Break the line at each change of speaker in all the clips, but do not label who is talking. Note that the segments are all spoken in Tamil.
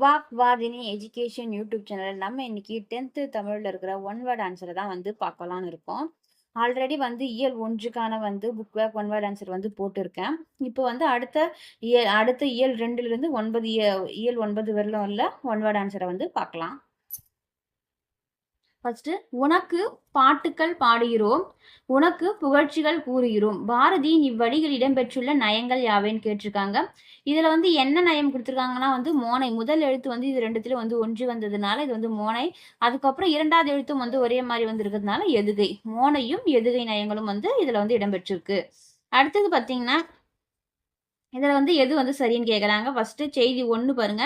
Vaak Vadhini education YouTube channel நம்ம இன்னைக்கு டென்த்து தமிழில் இருக்கிற ஒன் வேர்ட் ஆன்சரை தான் வந்து பார்க்கலான்னு இருக்கோம். ஆல்ரெடி வந்து இயல் ஒன்றுக்கான வந்து book back one word answer வந்து போட்டிருக்கேன். இப்போ வந்து அடுத்த இயல் அடுத்த இயல் ரெண்டுலேருந்து ஒன்பது இய- இயல் ஒன்பது வரலும் உள்ள ஒன் வேர்ட் ஆன்சரை வந்து பார்க்கலாம். ஃபர்ஸ்ட் உனக்கு பாட்டுக்கள் பாடுகிறோம். உனக்கு புகழ்ச்சிகள் கூறுகிறோம். பாரதியின் இவ்வழியில் இடம்பெற்றுள்ள நயங்கள் யாவைன்னு கேட்டிருக்காங்க. இதுல வந்து என்ன நயம் கொடுத்துருக்காங்கன்னா வந்து மோனை. முதல் எழுத்து வந்து இது ரெண்டுத்துல வந்து ஒன்று வந்ததுனால இது வந்து மோனை. அதுக்கப்புறம் இரண்டாவது எழுத்தும் வந்து ஒரே மாதிரி வந்திருக்கிறதுனால எதுகை. மோனையும் எதுகை நயங்களும் வந்து இதுல வந்து இடம்பெற்றிருக்கு. அடுத்தது பாத்தீங்கன்னா இதுல வந்து எது வந்து சரின்னு கேட்குறாங்க ஃபர்ஸ்ட் செய்தி ஒன்று பாருங்க.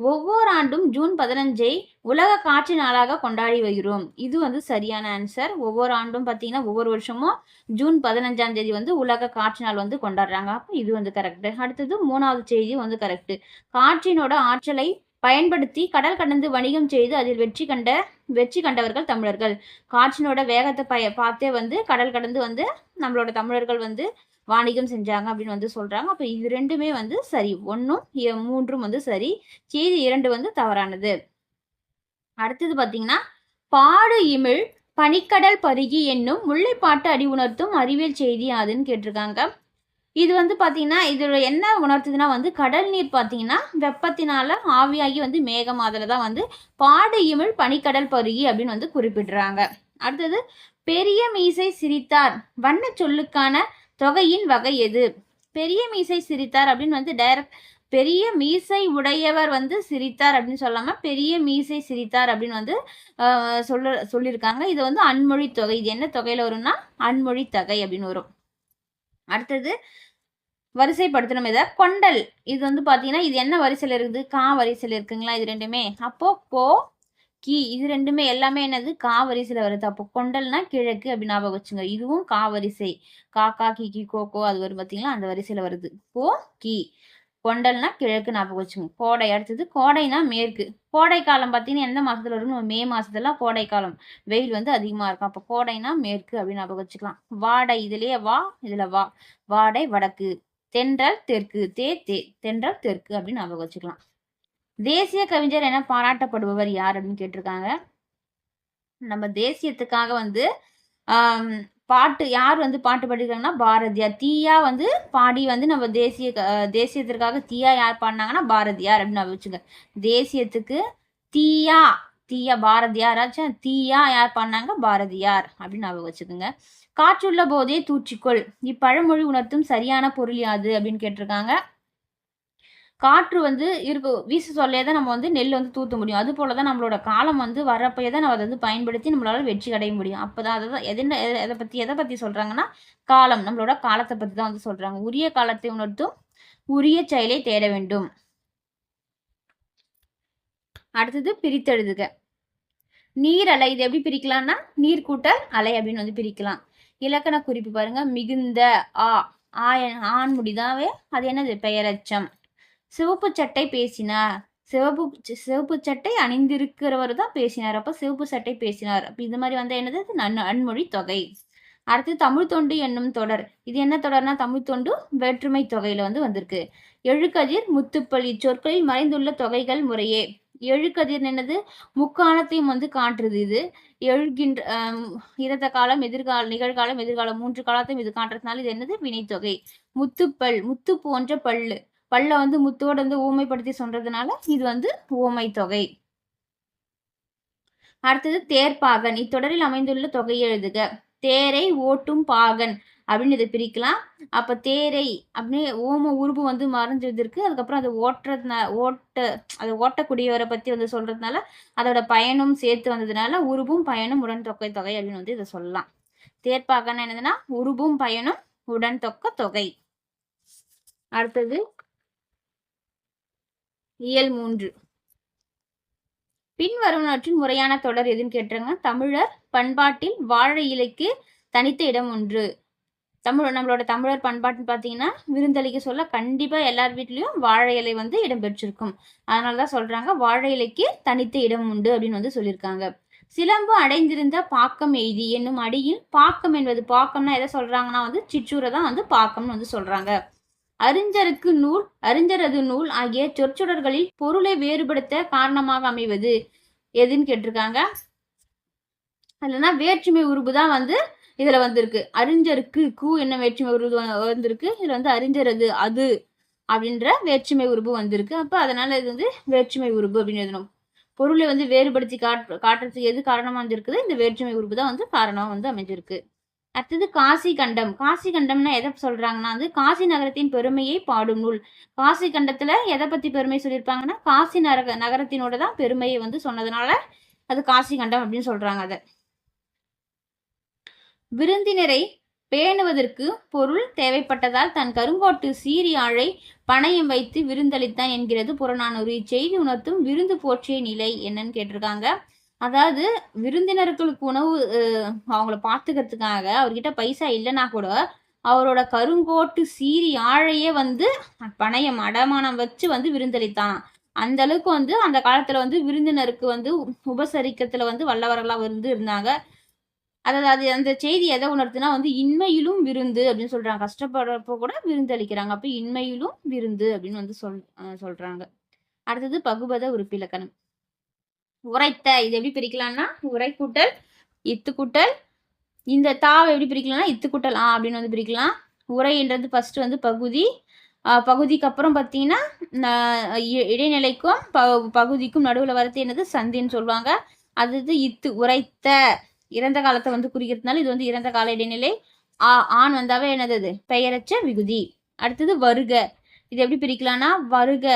ஒவ்வொரு ஆண்டும் ஜூன் பதினஞ்சை உலக காட்சி நாளாக கொண்டாடி வருகிறோம். இது வந்து சரியான ஆன்சர் ஒவ்வொரு ஆண்டும் பார்த்தீங்கன்னா ஒவ்வொரு வருஷமும் ஜூன் பதினஞ்சாம் தேதி வந்து உலக காட்சி நாள் வந்து கொண்டாடுறாங்க. அப்போ இது வந்து கரெக்டு அடுத்தது மூணாவது செய்தி வந்து கரெக்டு காற்றினோட ஆற்றலை பயன்படுத்தி கடல் கடந்து வணிகம் செய்து அதில் வெற்றி கண்ட வெற்றி கண்டவர்கள் தமிழர்கள். காற்றினோட வேகத்தை பய பார்த்தே வந்து கடல் கடந்து வந்து நம்மளோட தமிழர்கள் வந்து வாணிகம் செஞ்சாங்க அப்படின்னு வந்து சொல்றாங்க. அப்ப இது ரெண்டுமே வந்து சரி. ஒன்றும் மூன்றும் வந்து சரி. செய்தி இரண்டு வந்து தவறானது. அடுத்தது பாத்தீங்கன்னா பாடு இமிழ் பனிக்கடல் பருகி என்னும் முல்லைப்பாட்டு அடி உணர்த்தும் அறிவியல் செய்தி அதுன்னு கேட்டிருக்காங்க. இது வந்து பார்த்தீங்கன்னா இதோட என்ன உணர்த்துதுன்னா வந்து கடல் நீர் பார்த்தீங்கன்னா வெப்பத்தினால ஆவியாகி வந்து மேகமாதல தான் வந்து பாடு இமிழ் பனிக்கடல் பருகி அப்படின்னு வந்து குறிப்பிடுறாங்க. அடுத்தது பெரிய மீசை சிரித்தார். வண்ண சொல்லுக்கான தொகையின் வகை எது? பெரிய மீசை சிரித்தார் அப்படின்னு வந்து டைரக்ட் பெரிய மீசை உடையவர் வந்து சிரித்தார் அப்படின்னு சொல்லாமல் பெரிய மீசை சிரித்தார் அப்படின்னு வந்து சொல்ல சொல்லியிருக்காங்க. இது வந்து அன்மொழி தொகை. இது என்ன தொகையில் வரும்னா அன்மொழி தொகை அப்படின்னு வரும். அடுத்தது வரிசைப்படுத்தணும் இதை. கொண்டல். இது வந்து பார்த்தீங்கன்னா இது என்ன வரிசையில் இருக்குது? கா வரிசையில் இருக்குங்களா? இது ரெண்டுமே. அப்போ கோ கி இது ரெண்டுமே எல்லாமே என்னது? காவரிசையில் வருது. அப்போ கொண்டல்னா கிழக்கு அப்படி ஞாபகம் வச்சுங்க. இதுவும் காவரிசை. காக்கா கா கா கி கி கோ கோ அது வரும் பார்த்தீங்களா? அந்த வரிசையில் வருது. கோ கி. கொண்டல்னா கிழக்கு ஞாபகம் வச்சுங்க. கோடை அடுத்தது கோடைனா மேற்கு. கோடை காலம் பார்த்தீங்கன்னா எந்த மாசத்துல வரும் மே மாசத்துல கோடை காலம். வெயில் வந்து அதிகமா இருக்கும். அப்போ கோடைனா மேற்கு அப்படின்னு ஞாபகம் வச்சுக்கலாம். வாடை இதுலயே வா இதுல வா. வாடை வடக்கு. தென்றல் தெற்கு. தே தே. தென்றல் தெற்கு அப்படின்னு ஞாபகம் வச்சுக்கலாம். தேசிய கவிஞர் என பாராட்டப்படுபவர் யார் அப்படின்னு கேட்டிருக்காங்க. நம்ம தேசியத்துக்காக வந்து பாட்டு யார் வந்து பாட்டு பாடிருக்காங்கன்னா பாரதியார். தீயா வந்து பாடி வந்து நம்ம தேசிய க- தேசியத்திற்காக தீயா யார் பாடினாங்கன்னா பாரதியார் அப்படின்னு நான் வச்சுங்க தேசியத்துக்கு தீயா தீயா பாரதியாராச்சும் தீயா யார் பாடினாங்க? பாரதியார் அப்படின்னு ஞாபகம் வச்சுக்கோங்க. காற்றுள்ள போதே தூச்சிக்கொள் இப்பழமொழி உணர்த்தும் சரியான பொருள் யாது அப்படின்னு கேட்டிருக்காங்க. காற்று வந்து இருக்கு வீச சொல்லே தான் நம்ம வந்து நெல் வந்து தூத்த முடியும். அது போல தான் நம்மளோட காலம் வந்து வரப்பையே தான் நம்ம அதை வந்து பயன்படுத்தி நம்மளால வெற்றி அடைய முடியும். அப்போதான் அதை தான் எதுன்னு எதை எதை பற்றி எதை பற்றி சொல்கிறாங்கன்னா காலம் நம்மளோட காலத்தை பற்றி தான் வந்து சொல்கிறாங்க உரிய காலத்தை உணர்த்தும் உரிய செயலை தேட வேண்டும். அடுத்தது பிரித்தெழுதுக. நீர் அலை இது எப்படி பிரிக்கலாம்னா நீர் கூட்டல் அலை அப்படின்னு வந்து பிரிக்கலாம். இலக்கண குறிப்பு பாருங்க. மிகுந்த ஆ ஆண் முடிதாவே அது என்னது? பெயரச்சம். சிவப்பு சட்டை பேசினார். சிவப்பு சிவப்பு சட்டை அணிந்திருக்கிறவர் தான் பேசினார். அப்போ சிவப்பு சட்டை பேசினார். அப்போ இது மாதிரி வந்தால் என்னது? நன் அன்மொழி தொகை. அடுத்து தமிழ் தொண்டு என்னும் தொடர். இது என்ன தொடர்னா? தமிழ் தொண்டு வேற்றுமை தொகையில வந்து வந்திருக்கு. எழுக்கதிர் முத்துப்பள்ளி சொற்களில் மறைந்துள்ள தொகைகள் முறையே. எழுக்கதிர் என்னது? முக்காலத்தையும் வந்து காட்டுறது இது. எழுகின்ற இறந்த காலம் எதிர்கால நிகழ்காலம் எதிர்காலம் மூன்று காலத்தையும் இது காட்டுறதுனால இது என்னது? வினைத்தொகை. முத்துப்பல் முத்து போன்ற பல்லு. பல்ல வந்து முத்தோடு வந்து ஊமைப்படுத்தி சொல்றதுனால இது வந்து ஊமை தொகை அடுத்தது தேர்ப்பாகன் இத்தொடரில் அமைந்துள்ள தொகையை எழுதுக. தேரை ஓட்டும் பாகன் அப்படின்னு இதை பிரிக்கலாம். அப்ப தேரை அப்படின்னு ஓம உருபு வந்து மறைஞ்சிருக்கு அதுக்கப்புறம் அதை ஓட்டுறதுனா ஓட்ட அதை ஓட்டக்கூடியவரை பத்தி வந்து சொல்றதுனால அதோட பயனும் சேர்த்து வந்ததுனால உருபும் பயனும் உடன் தொகை தொகை அப்படின்னு வந்து இதை சொல்லலாம். தேர்ப்பாகன் என்னதுன்னா உருபும் பயனும் உடன் தொக்க தொகை. அடுத்தது இயல் மூன்று. பின்வருவனவற்றின் முறையான தொடர் எதுன்னு கேட்டுருங்க. தமிழர் பண்பாட்டில் வாழை இலைக்கு தனித்த இடம் ஒன்று. தமிழ் நம்மளோட தமிழர் பண்பாட்டுன்னு பார்த்தீங்கன்னா விருந்தளிக்க சொல்ல கண்டிப்பாக எல்லார் வீட்லேயும் வாழை இலை வந்து இடம்பெற்றிருக்கும் அதனால தான் சொல்கிறாங்க வாழை இலைக்கு தனித்த இடம் உண்டு அப்படின்னு வந்து சொல்லியிருக்காங்க. சிலம்பு அடைந்திருந்த பாக்கம் எய்தி என்னும் அடியில் பாக்கம் என்பது பாக்கம்னா எதை சொல்கிறாங்கன்னா வந்து சிற்றூரை தான் வந்து பாக்கம்னு வந்து சொல்கிறாங்க அறிஞருக்கு நூல் அறிஞரது நூல் ஆகிய சொற்சொடர்களில் பொருளை வேறுபடுத்த காரணமாக அமைவது. எதுன்னு கேட்டிருக்காங்க? இல்லைன்னா வேற்றுமை உருபு தான் வந்து இதுல வந்திருக்கு. அறிஞருக்கு கு என்ன வேற்றுமை உருபு வந்திருக்கு? இதுல வந்து அறிஞரது அது அப்படின்ற வேற்றுமை உருபு வந்திருக்கு. அப்ப அதனால இது வந்து வேற்றுமை உருபு அப்படின்னு எழுதணும். பொருளை வந்து வேறுபடுத்தி காட் காட்டுறதுக்கு எது காரணமா வந்திருக்குது? இந்த வேற்றுமை உருபு தான் வந்து காரணமா வந்து அமைஞ்சிருக்கு. அடுத்தது காசி கண்டம். காசி கண்டம்னா எதை சொல்றாங்கன்னா வந்து காசி நகரத்தின் பெருமையை பாடும் நூல். காசி கண்டத்துல எதை பத்தி பெருமை சொல்லியிருப்பாங்கன்னா காசி நகர நகரத்தினோட தான் பெருமையை வந்து சொன்னதுனால அது காசி கண்டம் அப்படின்னு சொல்றாங்க அதை. விருந்தினரை பேணுவதற்கு பொருள் தேவைப்பட்டதால் தன் கருங்கோட்டு சீரியாழை ஆழை பணயம் வைத்து விருந்தளித்தான் என்கிறது புறநானூறு. இச்செய்தி உணர்த்தும் விருந்து போற்றிய நிலை என்னன்னு கேட்டிருக்காங்க. அதாவது விருந்தினர்களுக்கு உணவு அவங்கள பார்த்துக்கிறதுக்காக அவர்கிட்ட பைசா இல்லைன்னா கூட அவரோட கருங்கோட்டு சீரி ஆழையே வந்து பணையம் அடமானம் வச்சு வந்து விருந்தளித்தான். அந்த அளவுக்கு வந்து அந்த காலத்துல வந்து விருந்தினருக்கு வந்து உபசரிக்கத்துல வந்து வல்லவர்களா வந்து இருந்தாங்க. அதாவது அது அந்த செய்தி எதை உணர்த்துனா வந்து இன்மையிலும் விருந்து அப்படின்னு சொல்றாங்க. கஷ்டப்படுறப்போ கூட விருந்து அளிக்கிறாங்க அப்ப இன்மையிலும் விருந்து அப்படின்னு வந்து சொல் சொல்றாங்க. அடுத்தது பகுபத உறுப்பிலக்கணம். உரைத்த இது எப்படி பிரிக்கலாம்னா உரை கூட்டல் இத்து கூட்டல் இந்த தாவை எப்படி பிரிக்கலாம்னா இத்து கூட்டல் ஆ அப்படின்னு வந்து பிரிக்கலாம். உரைன்றது ஃபர்ஸ்ட் வந்து பகுதி. பகுதிக்கு அப்புறம் பார்த்தீங்கன்னா இடைநிலைக்கும் ப பகுதிக்கும் நடுவில் வரது என்னது? சந்தின்னு சொல்லுவாங்க. அது இத்து உரைத்த இறந்த காலத்தை வந்து குறிக்கிறதுனால இது வந்து இறந்த கால இடைநிலை. ஆ ஆண் வந்தாவே என்னது பெயரச்ச விகுதி. அடுத்தது வருக. இது எப்படி பிரிக்கலாம்னா வருக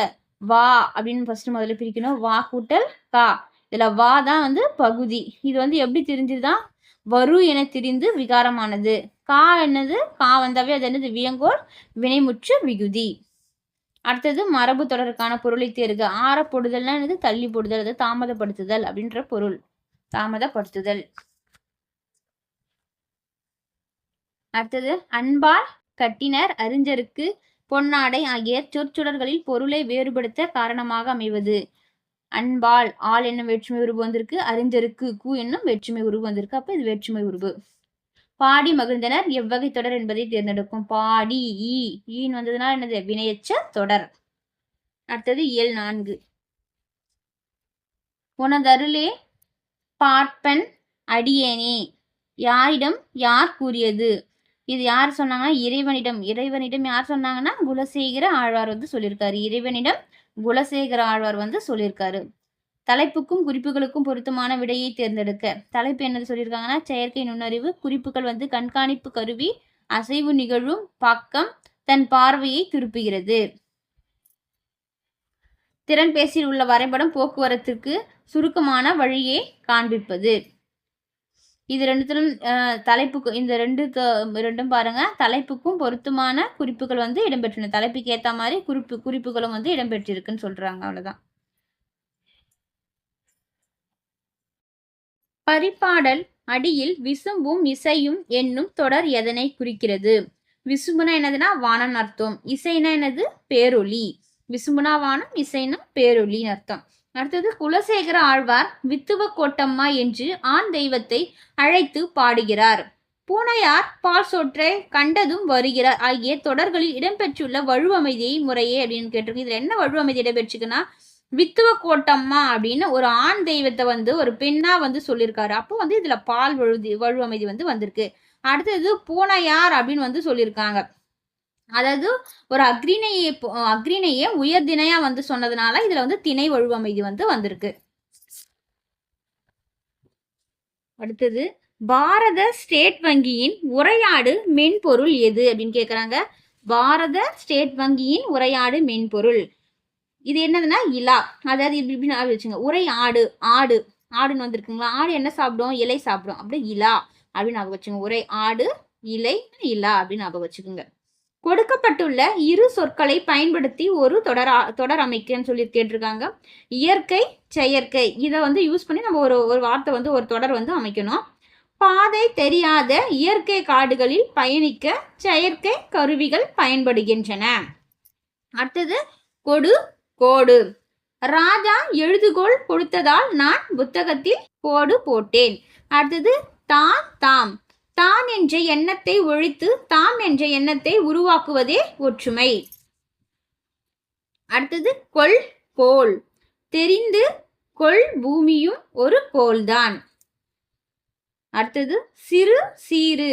வா அப்படின்னு ஃபர்ஸ்ட் முதல்ல பிரிக்கணும். வா கூட்டல் கா. இதில் வா தான் வந்து பகுதி. இது வந்து எப்படி தெரிஞ்சுதான் வரு என திரிந்து விகாரமானது. கா என்னது? கா வந்தாவே அது என்னது? வியங்கோர் வினைமுற்று விகுதி. அடுத்தது மரபு தொடருக்கான பொருளை தேர்க. ஆறப்படுதல்னா என்னது? தள்ளி போடுதல் அது தாமதப்படுத்துதல் அப்படின்ற பொருள். தாமதப்படுத்துதல். அடுத்தது அன்பால் கட்டினர் அறிஞருக்கு பொன்னாடை ஆகிய சொற்சுடர்களில் பொருளை வேறுபடுத்த காரணமாக அமைவது. அன்பால் ஆள் என்னும் வேற்றுமை உருவு வந்திருக்கு அறிஞருக்கு கு என்னும் வேற்றுமை உருவு வந்திருக்கு. அப்ப இது வேற்றுமை உருவு. பாடி மகிழ்ந்தனர் எவ்வகை தொடர் என்பதை தேர்ந்தெடுக்கும். பாடி ஈ ஈன் வந்ததுனால் என்னது? வினையச்ச தொடர். அடுத்தது இயல் நான்கு. உனதருளே பார்ப்பன் அடியேனே. யாரிடம் யார் கூறியது? இது யார் சொன்னாங்கன்னா இறைவனிடம். இறைவனிடம் யார் சொன்னாங்கன்னா குலசேகர ஆழ்வார் வந்து சொல்லியிருக்காரு. இறைவனிடம் குலசேகர ஆழ்வார் வந்து சொல்லியிருக்காரு. தலைப்புக்கும் குறிப்புகளுக்கும் பொருத்தமான விடையை தேர்ந்தெடுக்க. தலைப்பு என்னது சொல்லியிருக்காங்கன்னா செயற்கை நுண்ணறிவு குறிப்புகள் வந்து கண்காணிப்பு கருவி அசைவு நிகழும் பக்கம் தன் பார்வையை திருப்புகிறது. திறன்பேசியில் உள்ள வரைபடம் போக்குவரத்திற்கு சுருக்கமான வழியை காண்பிப்பது. இது ரெண்டுத்திலும் தலைப்புக்கு இந்த ரெண்டு ரெண்டும் பாருங்க. தலைப்புக்கும் பொருத்தமான குறிப்புகள் வந்து இடம்பெற்றுள்ளன தலைப்புக்கு ஏற்ற மாதிரி குறிப்பு குறிப்புகளும் வந்து இடம்பெற்றிருக்குன்னு சொல்கிறாங்க அவ்வளோதான் பரிபாடல் அடியில் விசும்பும் இசையும் என்னும் தொடர் எதனை குறிக்கிறது? விசும்புனா என்னதுன்னா வானம் அர்த்தம். இசைனா என்னது? பேரொலி விசும்புனா வானம் இசைனா பேரொலின்னு அர்த்தம். அடுத்தது குலசேகர ஆழ்வார் வித்துவ கோட்டம்மா என்று ஆண் தெய்வத்தை அழைத்து பாடுகிறார். பூனையார் பால் சோற்றை கண்டதும் வருகிறார். ஆகிய தொடர்களில் இடம்பெற்றுள்ள வழுவமைதியை முறையே அப்படின்னு கேட்டிருக்கு. இதுல என்ன வழுவமைதி இடம்பெற்றுக்குன்னா வித்துவ கோட்டம்மா அப்படின்னு ஒரு ஆண் தெய்வத்தை வந்து ஒரு பெண்ணா வந்து சொல்லியிருக்காரு. அப்போ வந்து இதுல பால் வழுதி வழுவமைதி வந்து வந்திருக்கு. அடுத்தது பூனையார் அப்படின்னு வந்து சொல்லியிருக்காங்க. அதாவது ஒரு அக்ரிணையை அக்ரிணையை உயர்திணையா வந்து சொன்னதுனால இதுல வந்து திணை வழுவமைதி வந்து வந்திருக்கு. அடுத்தது பாரத ஸ்டேட் வங்கியின் உரையாடு மென்பொருள் எது அப்படின்னு கேக்குறாங்க. பாரத ஸ்டேட் வங்கியின் உரையாடு மென்பொருள். இது என்னதுன்னா இலா. அதாவது இப்படி வச்சுங்க. உரை ஆடு ஆடு. ஆடுன்னு வந்திருக்குங்களா? ஆடு என்ன சாப்பிடும்? இலை சாப்பிடும். அப்படி இலா அப்படின்னு ஞாபகம் வச்சுங்க. உரை ஆடு இலை இலா அப்படின்னு ஞாபகம் வச்சுக்கோங்க. கொடுக்கப்பட்டுள்ள இரு சொற்களை பயன்படுத்தி ஒரு தொடர் தொடர் அமைக்கன்னு சொல்லி கேட்டிருக்காங்க. இயற்கை செயற்கை. இதை வந்து யூஸ் பண்ணி நம்ம ஒரு ஒரு வார்த்தை வந்து ஒரு தொடர் வந்து அமைக்கணும். பாதை தெரியாத இயற்கை காடுகளில் பயணிக்க செயற்கை கருவிகள் பயன்படுகின்றன. அடுத்தது கொடு கோடு. ராஜா எழுதுகோள் கொடுத்ததால் நான் புத்தகத்தில் கோடு போட்டேன். அடுத்தது தான் தாம். தான் என்ற எண்ணத்தை ஒழித்து தாம் என்ற எண்ணத்தை உருவாக்குவதே ஒற்றுமை. அடுத்தது கொள் கோல் தெரிந்து கொள் பூமியும் ஒரு கோல்தான் அடுத்தது சிறு சீரு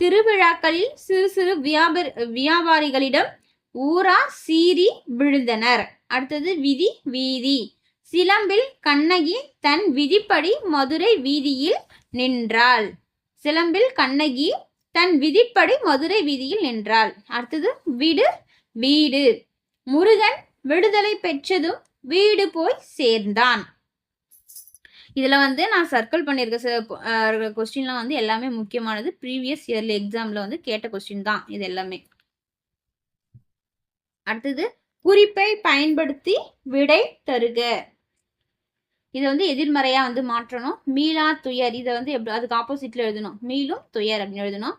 திருவிழாக்களில் சிறு சிறு வியாபார வியாபாரிகளிடம் ஊரா சீறி விழுந்தனர். அடுத்தது விதி வீதி. சிலம்பில் கண்ணகி தன் விதிப்படி மதுரை வீதியில் நின்றாள். சிலம்பில் கண்ணகி தன் விதிப்படி மதுரை வீதியில் நின்றாள். அடுத்தது விடு வீடு. முருகன் விடுதலை பெற்றதும் வீடு போய் சேர்ந்தான். இதில் வந்து நான் சர்க்கிள் பண்ணியிருக்க சில கொஸ்டின்லாம் வந்து எல்லாமே முக்கியமானது. ப்ரீவியஸ் இயர்லி எக்ஸாமில் வந்து கேட்ட கொஸ்டின் தான் இது எல்லாமே. அடுத்தது குறிப்பை பயன்படுத்தி விடை தருக. இதை வந்து எதிர்மறையா வந்து மாற்றணும். மீளா துயர். இதை வந்து எப்படி அதுக்கு ஆப்போசிட்ல எழுதணும். மீளும் துயர் அப்படின்னு எழுதணும்.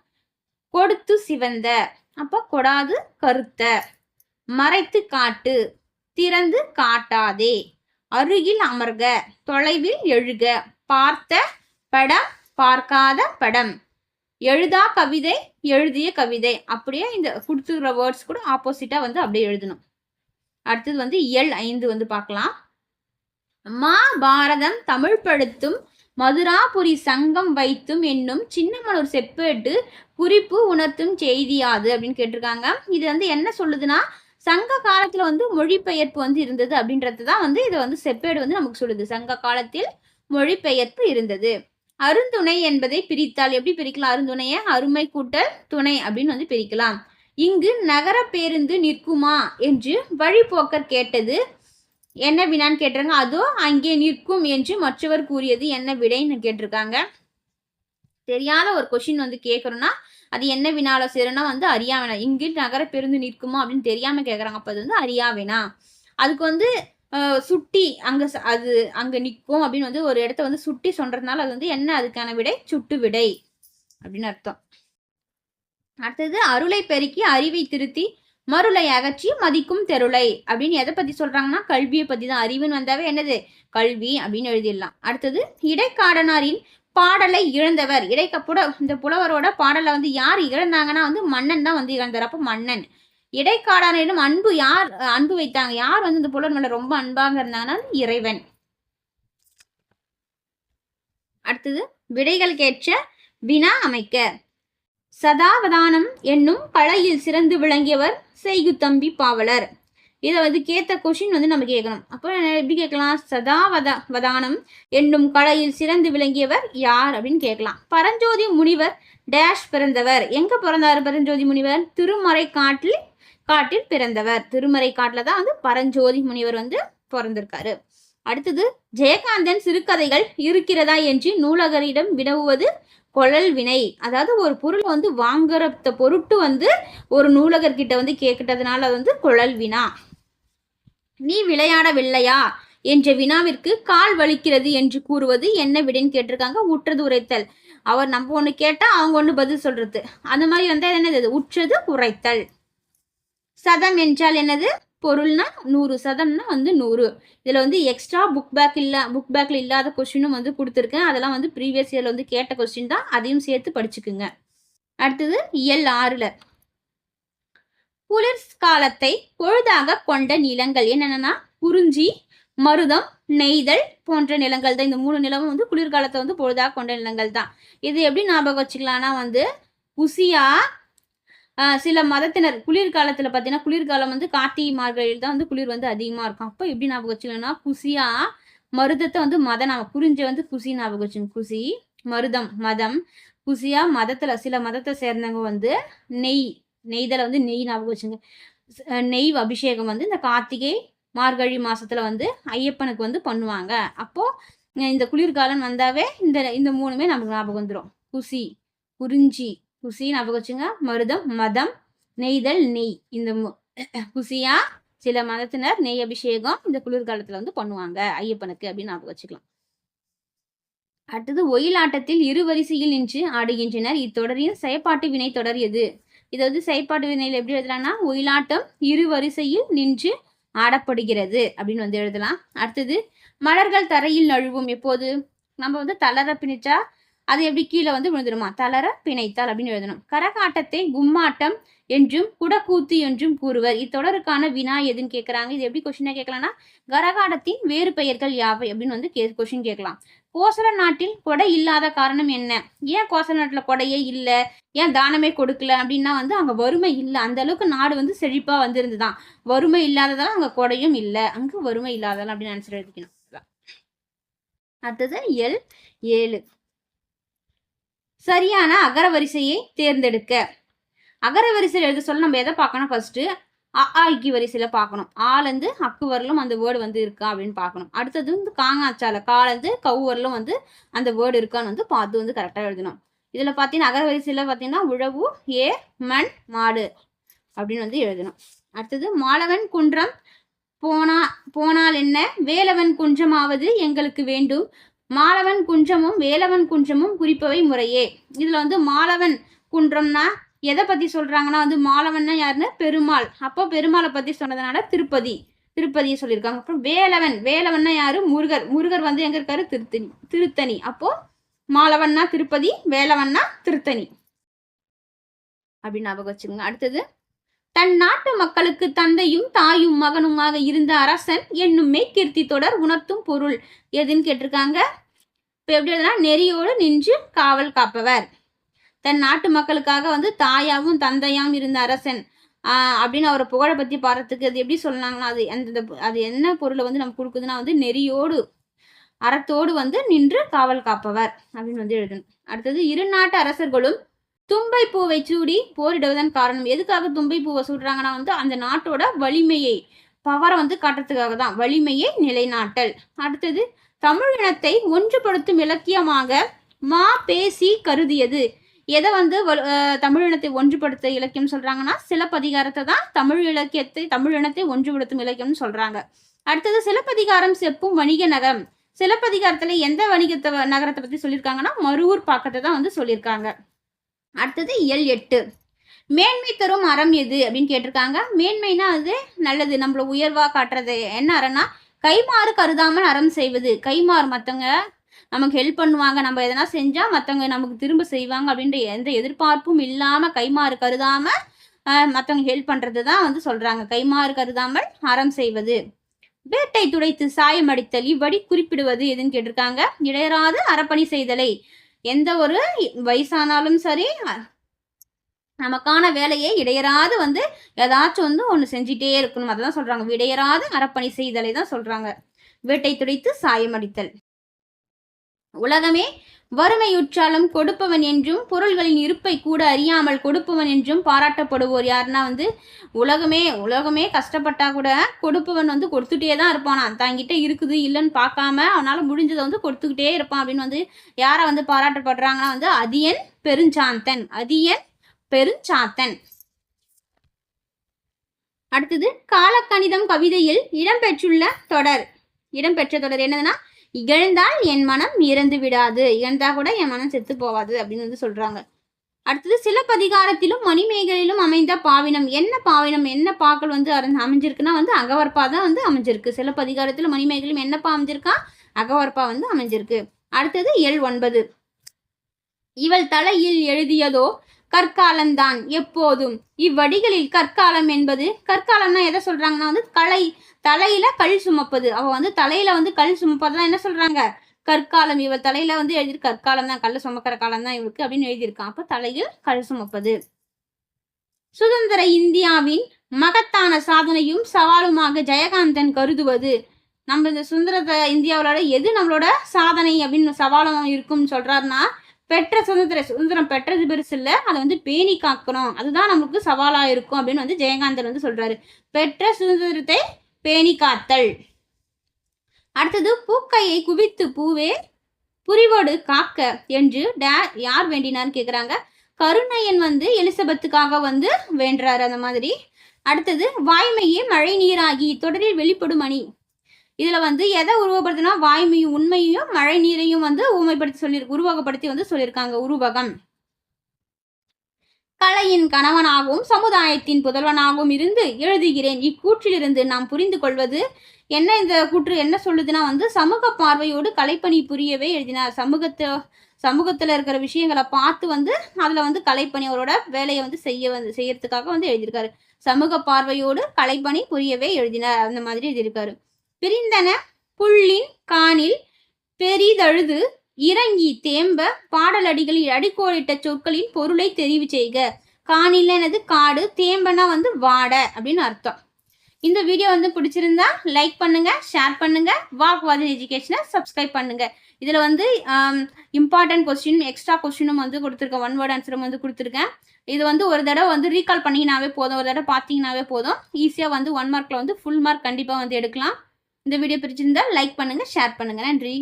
கொடுத்து சிவந்த. அப்போ கொடாது கருத்த. மறைத்து காட்டு. திறந்து காட்டாதே. அருகில் அமர்க. தொலைவில் எழுக. பார்த்த படம் பார்க்காத படம். எழுதா கவிதை எழுதிய கவிதை. அப்படியே இந்த கொடுத்துக்கிற வேர்ட்ஸ் கூட ஆப்போசிட்டா வந்து அப்படியே எழுதணும். அடுத்தது வந்து இயல் ஐந்து வந்து பார்க்கலாம். மாபாரதம் தமிழ் படுத்தும் மதுராபுரி சங்கம் வைத்தும் என்னும் சின்னமனூர் செப்பேட்டு குறிப்பு உணர்த்தும் செய்தியாது அப்படின்னு கேட்டிருக்காங்க. இது வந்து என்ன சொல்லுதுன்னா சங்க காலத்துல வந்து மொழிபெயர்ப்பு வந்து இருந்தது அப்படின்றது தான் வந்து இதை வந்து செப்பேடு வந்து நமக்கு சொல்லுது. சங்க காலத்தில் மொழிபெயர்ப்பு இருந்தது. அருந்துணை என்பதை பிரித்தால் எப்படி பிரிக்கலாம்? அருந்துணைய அருமை கூட்டல் துணை அப்படின்னு வந்து பிரிக்கலாம். இங்கு நகர பேருந்து நிற்குமா? என்று வழிபோக்கர் கேட்டது என்ன வினான்னு கேட்டிருங்க. அதோ அங்கே நிற்கும் என்று மற்றவர் கூறியது என்ன விடைன்னு கேட்டிருக்காங்க. தெரியாத ஒரு கொஷின் வந்து கேட்குறோன்னா அது என்ன வினால சேரும்னா வந்து அறியாவினா இங்கு நகர பேருந்து நிற்குமா அப்படின்னு தெரியாமல் கேட்குறாங்க. அப்போ அது வந்து அறியாவினா அதுக்கு வந்து சுட்டி அங்கே அது அங்கே நிற்கும் அப்படின்னு வந்து ஒரு இடத்த வந்து சுட்டி சொல்றதுனால அது வந்து என்ன அதுக்கான விடை? சுட்டு விடை அப்படின்னு அர்த்தம். அடுத்தது அருளை பெருக்கி அறிவை திருத்தி மருளை அகற்றி மதிக்கும் தெருளை. அப்படின்னு எதை பத்தி சொல்றாங்கன்னா கல்வியை பத்தி தான் அறிவுன்னு வந்தாவே என்னது? கல்வி அப்படின்னு எழுதிடலாம். அடுத்தது இடைக்காடனாரின் பாடலை இழந்தவர். இடைக்க புட இந்த புலவரோட பாடலை வந்து யார் இழந்தாங்கன்னா வந்து மன்னன் தான் வந்து இழந்தார். அப்போ மன்னன். இடைக்காடனிடம் அன்பு யார் அன்பு வைத்தாங்க? யார் வந்து இந்த புலவர் மேல ரொம்ப அன்பாக இருந்தாங்கன்னா இறைவன். அடுத்தது விடைகள் கேட்ட வினா அமைக்க. சதாவதானம் என்னும் கலையில் சிறந்து விளங்கியவர் செய்குத்தம்பி பாவலர். இதை வந்து கேத்த கொஷின் வந்து நம்ம கேட்கணும் அப்போ எப்படி கேட்கலாம்? சதாவத வதானம் என்னும் கலையில் சிறந்து விளங்கியவர் யார் அப்படின்னு கேட்கலாம். பரஞ்சோதி முனிவர் டேஷ் பிறந்தவர். எங்க பிறந்தார் பரஞ்சோதி முனிவர்? திருமறை காட்டில் காட்டில் பிறந்தவர். திருமறை காட்டில் தான் வந்து பரஞ்சோதி முனிவர் வந்து பிறந்திருக்காரு. அடுத்தது ஜெயகாந்தன் சிறுகதைகள் இருக்கிறதா என்று நூலகரிடம் வினவுவது கொழல் வினை. அதாவது ஒரு பொருள் வந்து வாங்குறத பொருட்டு வந்து ஒரு நூலகர்கிட்ட வந்து கேட்கிட்டதுனால அது வந்து குழல் வினா. நீ விளையாடவில்லையா? என்ற வினாவிற்கு கால் வலிக்கிறது என்று கூறுவது என்ன விடைன்னு கேட்டிருக்காங்க உற்றது உரைத்தல். அவர் நம்ம ஒன்று கேட்டால் அவங்க ஒன்று பதில் சொல்றது. அந்த மாதிரி வந்து என்னது? உற்றது உரைத்தல். சதம் என்றால் என்னது? பொருள்னா நூறு சதம்னா வந்து நூறு. இதில் வந்து எக்ஸ்ட்ரா புக் பேக் இல்லை புக் பேக்கில் இல்லாத கொஸ்டினும் வந்து கொடுத்துருக்கேன். அதெல்லாம் வந்து ப்ரீவியஸ் இயரில் வந்து கேட்ட கொஸ்டின் தான். அதையும் சேர்த்து படிச்சுக்குங்க. அடுத்தது இயல் ஆறில். குளிர் காலத்தை பொழுதாக கொண்ட நிலங்கள் என்னென்னா குறிஞ்சி மருதம் நெய்தல் போன்ற நிலங்கள் தான். இந்த மூணு நிலமும் வந்து குளிர்காலத்தை வந்து பொழுதாக கொண்ட நிலங்கள் தான். இது எப்படி ஞாபகம் வச்சுக்கலாம்னா வந்து உசியா சில மதத்தினர் குளிர்காலத்தில் பார்த்தீங்கன்னா குளிர்காலம் வந்து கார்த்திகை மார்கழியில் தான் வந்து குளிர் வந்து அதிகமாக இருக்கும். அப்போ எப்படி ஞாபகம் வச்சுக்கணும்னா குசியாக மருதத்தை வந்து மத நாம குறிஞ்ச வந்து குசி ஞாபகம் வச்சுங்க குசி மருதம் மதம். குசியா மதத்தில் சில மதத்தை சேர்ந்தவங்க வந்து நெய் நெய்தலை வந்து நெய் ஞாபகம் வச்சுங்க நெய் அபிஷேகம் வந்து இந்த கார்த்திகை மார்கழி மாசத்துல வந்து ஐயப்பனுக்கு வந்து பண்ணுவாங்க. அப்போ இந்த குளிர்காலம் வந்தாவே இந்த இந்த மூணுமே நமக்கு ஞாபகம் வந்துடும் குசி குறிஞ்சி குசி ஞாபகம் வச்சுங்க. மருதம் மதம் நெய்தல் நெய். இந்த குசியா சில மதத்தினர் நெய் அபிஷேகம் இந்த குளிர்காலத்துல வந்து பண்ணுவாங்க. ஐயப்பனுக்கு அப்படின்னு ஞாபகம் வச்சுக்கலாம். அடுத்தது ஒயிலாட்டத்தில் இரு வரிசையில் நின்று ஆடுகின்றனர். இத்தொடரின் செயற்பாட்டு வினை தொடர் இது இதை வந்து செயற்பாட்டு வினையில் எப்படி எழுதலாம்னா ஒயிலாட்டம் இரு வரிசையில் நின்று ஆடப்படுகிறது அப்படின்னு வந்து எழுதலாம். அடுத்தது மலர்கள் தரையில் நழுவும் எப்போது? நம்ம வந்து தளர பிணிச்சா அது எப்படி கீழே வந்து விழுந்துருமா தளர பிணைத்தால் அப்படின்னு எழுதணும். கரகாட்டத்தை கும்மாட்டம் என்றும் குடக்கூத்து என்றும் கூறுவர். இத்தொடருக்கான வினா எதுன்னு கேட்குறாங்க இது எப்படி கொஸ்டினா கேட்கலாம்னா கரகாட்டத்தின் வேறு பெயர்கள் யாவை அப்படின்னு வந்து கே கொஸ்டின் கேட்கலாம். கோசல நாட்டில் கொடை இல்லாத காரணம் என்ன? ஏன் கோசல நாட்டில் கொடையே இல்லை? ஏன் தானமே கொடுக்கல? அப்படின்னா வந்து அங்கே வறுமை இல்லை. அந்த அளவுக்கு நாடு வந்து செழிப்பாக வந்திருந்துதான். வறுமை இல்லாததால் அங்கே கொடையும் இல்லை. அங்கே வறுமை இல்லாததால் அப்படின்னு ஆன்சர் எழுதிக்கணும். அடுத்தது எல் ஏழு. சரியான அகரவரிசையை தேர்ந்தெடுக்க. அகரவரிசையில் எழுத சொல்ல நம்ம எதை பார்க்கணும் ஃபர்ஸ்ட்டு அ ஆ, இக்கி வரிசையில் பார்க்கணும். ஆலேருந்து அக்கு வரலும் அந்த வேர்டு வந்து இருக்கா அப்படின்னு பார்க்கணும். அடுத்தது வந்து காங்காச்சால காலேருந்து கவு வரலும் வந்து அந்த வேர்டு இருக்கான்னு வந்து பார்த்து வந்து கரெக்டாக எழுதணும். இதில் பார்த்தீங்கன்னா அகரவரிசையில் பார்த்தீங்கன்னா உழவு ஏ மண் மாடு அப்படின்னு வந்து எழுதணும். அடுத்தது மாலவன் குன்றம் போனா போனால் என்ன? வேலவன் குன்றமாவது எங்களுக்கு வேண்டும். மாலவன் குன்றமும் வேலவன் குன்றமும் குறிப்பவை முறையே. இதில் வந்து மாலவன் குன்றம்னா எதை பற்றி சொல்கிறாங்கன்னா வந்து மாலவன்னா யாருன்னு? பெருமாள். அப்போ பெருமாளை பற்றி சொன்னதுனால திருப்பதி. திருப்பதியை சொல்லியிருக்காங்க. அப்புறம் வேலவன். வேலவன்னா யாரு? முருகர். முருகர் வந்து எங்கே இருக்காரு? திருத்தணி. திருத்தணி. அப்போது மாலவன்னா திருப்பதி வேலவன்னா திருத்தணி. அப்படின்னு ஞாபகம் வச்சுக்கோங்க. அடுத்தது தன் நாட்டு மக்களுக்கு தந்தையும் தாயும் மகனுமாக இருந்த அரசன் என்னும் மெய்கீர்த்தி தொடர் உணர்த்தும் பொருள். எதுன்னு கேட்டிருக்காங்க? இப்போ எப்படி நெறியோடு நின்று காவல் காப்பவர். தன் நாட்டு மக்களுக்காக வந்து தாயாவும் தந்தையாவும் இருந்த அரசன். அப்படின்னு அவரை புகழை பற்றி பாடுறதுக்கு அது எப்படி சொன்னாங்கன்னா அது அந்த அது என்ன பொருளை வந்து நமக்கு கொடுக்குதுன்னா வந்து நெறியோடு அறத்தோடு வந்து நின்று காவல் காப்பவர் அப்படின்னு வந்து எழுதணும். அடுத்தது இரு நாட்டு அரசர்களும் தும்பை பூவை சூடி போரிடுவதன் காரணம். எதுக்காக தும்பை பூவை சூடுறாங்கன்னா வந்து அந்த நாட்டோட வலிமையை பவரை வந்து காட்டுறதுக்காக தான். வலிமையை நிலைநாட்டல். அடுத்தது தமிழ் இனத்தை ஒன்றுபடுத்தும் இலக்கியமாக மா பேசி கருதியது. எதை வந்து தமிழினத்தை தமிழ் இனத்தை ஒன்றுபடுத்த இலக்கியம் சொல்றாங்கன்னா சிலப்பதிகாரத்தை தான் தமிழ் இலக்கியத்தை தமிழ் இனத்தை ஒன்றுபடுத்தும் இலக்கியம்னு சொல்றாங்க. அடுத்தது சிலப்பதிகாரம் செப்பும் வணிக நகரம். சிலப்பதிகாரத்துல எந்த வணிகத்தை நகரத்தை பத்தி சொல்லியிருக்காங்கன்னா மருவூர் பாக்கத்தை தான் வந்து சொல்லியிருக்காங்க அடுத்தது இயல் எட்டு. மேன்மை தரும் அறம் எது அப்படின்னு கேட்டிருக்காங்க. மேன்மைனா அது நல்லது. நம்மளை உயர்வாக காட்டுறது. என்ன அறம்னா கைமாறு கருதாமல் அறம் செய்வது. கைமாறு மற்றவங்க நமக்கு ஹெல்ப் பண்ணுவாங்க. நம்ம எதனா செஞ்சால் மற்றவங்க நமக்கு திரும்ப செய்வாங்க அப்படின்ற எந்த எதிர்பார்ப்பும் இல்லாமல் கைமாறு கருதாமல் மற்றவங்க ஹெல்ப் பண்ணுறது தான் வந்து சொல்கிறாங்க கைமாறு கருதாமல் அறம் செய்வது. வேட்டை துடைத்து சாயம் அடித்தல். இவ்வடி குறிப்பிடுவது எதுன்னு கேட்டிருக்காங்க. இடையராது அறப்பணி செய்தலை. எந்த ஒரு வயசானாலும் சரி நமக்கான வேலையை இடையராது வந்து ஏதாச்சும் வந்து ஒன்று செஞ்சிட்டே இருக்கணும். அதை தான் சொல்கிறாங்க விடையராது அறப்பணி செய்தலை தான் சொல்கிறாங்க வேட்டை துடைத்து சாயம் அடித்தல். உலகமே வறுமையுற்றாலும் கொடுப்பவன் என்றும் பொருள்களின் இருப்பை கூட அறியாமல் கொடுப்பவன் என்றும் பாராட்டப்படுவோர் யாருன்னா வந்து உலகமே உலகமே கஷ்டப்பட்டா கூட கொடுப்பவன் வந்து கொடுத்துட்டே தான் இருப்பானா. தங்கிட்ட இருக்குது இல்லைன்னு பார்க்காம அவனால முடிஞ்சதை வந்து கொடுத்துக்கிட்டே இருப்பான் அப்படின்னு வந்து யாரை வந்து பாராட்டப்படுறாங்கன்னா வந்து அதியன் பெருஞ்சாந்தன். அதியன் பெருஞ்சாத்தன் அடுத்தது காலக்கணிதம் கவிதையில் இடம்பெற்றுள்ள தொடர். இடம்பெற்ற தொடர் என்னதுன்னா இகழ்ந்தால் என் மனம் இறந்து விடாது. இகழ்ந்தா கூட என் மனம் செத்து போவாது அப்படின்னு வந்து சொல்றாங்க. அடுத்தது சிலப்பதிகாரத்திலும் மணிமேகலிலும் அமைந்த பாவினம் என்ன பாவினம் என்ன பாக்கள் வந்து அமைஞ்சிருக்குன்னா வந்து அகவர்பா தான் வந்து அமைஞ்சிருக்கு. சிலப்பதிகாரத்திலும் மணிமேகலும் என்னப்பா அமைஞ்சிருக்கா? அகவர்பா வந்து அமைஞ்சிருக்கு. அடுத்தது எல் ஒன்பது. இவள் தலையில் எழுதியதோ கற்காலம்தான் எப்போதும். இவ்வடிகளில் கற்காலம் என்பது கற்காலம்னா எதை சொல்றாங்கன்னா வந்து கலை தலையில கல் சுமப்பது. அவ வந்து தலையில வந்து கல் சுமப்பதான் என்ன சொல்றாங்க? கற்காலம். இவள் தலையில வந்து எழுதி கற்காலம் தான் கல் சுமக்கிற காலம் தான் இவளுக்கு அப்படின்னு எழுதியிருக்கான். அப்ப தலையில் கல் சுமப்பது. சுதந்திர இந்தியாவின் மகத்தான சாதனையும் சவாலுமாக ஜெயகாந்தன் கருதுவது. நம்ம இந்த சுதந்திர இந்தியாவோட எது நம்மளோட சாதனை அப்படின்னு சவாலும் இருக்கும்னு சொல்றாருன்னா பெற்ற சுதந்திர சுதந்திரம் பெற்றது பெருசு இல்லை. அதை வந்து பேணி காக்கணும். அதுதான் நமக்கு சவாலாக இருக்கும் அப்படின்னு வந்து ஜெயகாந்தன் வந்து சொல்கிறாரு பெற்ற சுதந்திரத்தை பேணி காத்தல். அடுத்தது பூக்கையை குவித்து பூவே புரிவோடு காக்க என்று டே யார் வேண்டினார் கேட்குறாங்க கருணையன் வந்து எலிசபெத்துக்காக வந்து வேண்டுறாரு அந்த மாதிரி. அடுத்தது வாய்மையே மழை நீராகி தொடரில் வெளிப்படும் அணி. இதில் வந்து எதை உருவப்படுத்தினா வாய்மையும் உண்மையையும் மழை நீரையும் வந்து ஊமைப்படுத்தி சொல்லி உருவகப்படுத்தி வந்து சொல்லியிருக்காங்க. உருவகம். கலையின் கணவனாகவும் சமுதாயத்தின் புதல்வனாகவும் இருந்து எழுதுகிறேன். இக்கூற்றிலிருந்து நாம் புரிந்து கொள்வது என்ன? இந்த கூற்று என்ன சொல்லுதுன்னா வந்து சமூக பார்வையோடு கலைப்பணி புரியவே எழுதினார். சமூகத்தை சமூகத்தில் இருக்கிற விஷயங்களை பார்த்து வந்து அதில் வந்து கலைப்பணி அவரோட வேலையை வந்து செய்ய வந்து செய்யறதுக்காக வந்து எழுதியிருக்காரு. சமூக பார்வையோடு கலைப்பணி புரியவே எழுதினார். அந்த மாதிரி எழுதியிருக்காரு. பிரிந்தன. புள்ளின் காணில் பெரிதழுது இறங்கி தேம்ப பாடலடிகளில் அடிக்கோடிட்ட சொற்களின் பொருளை தெரிவு செய்க. காணில் எனது காடு தேம்பனா வந்து வாட அப்படின்னு அர்த்தம். இந்த வீடியோ வந்து பிடிச்சிருந்தா லைக் பண்ணுங்க ஷேர் பண்ணுங்க வாக்வாதன் எஜுகேஷனை சப்ஸ்கிரைப் பண்ணுங்க. இதில் வந்து இம்பார்ட்டன்ட் கொஸ்டின் எக்ஸ்ட்ரா கொஸ்டினும் வந்து கொடுத்துருக்கேன். ஒன் வேர்ட் ஆன்சரும் வந்து கொடுத்துருக்கேன். இது வந்து ஒரு தடவை வந்து ரீகால் பண்ணிங்கனாவே போதும். ஒரு தடவை பார்த்தீங்கன்னாவே போதும். ஈஸியாக வந்து ஒன் மார்க்கில் வந்து ஃபுல் மார்க் கண்டிப்பாக வந்து எடுக்கலாம். இந்த வீடியோ பிடிச்சிருந்தா லைக் பண்ணுங்கள் ஷேர் பண்ணுங்கள் நன்றி.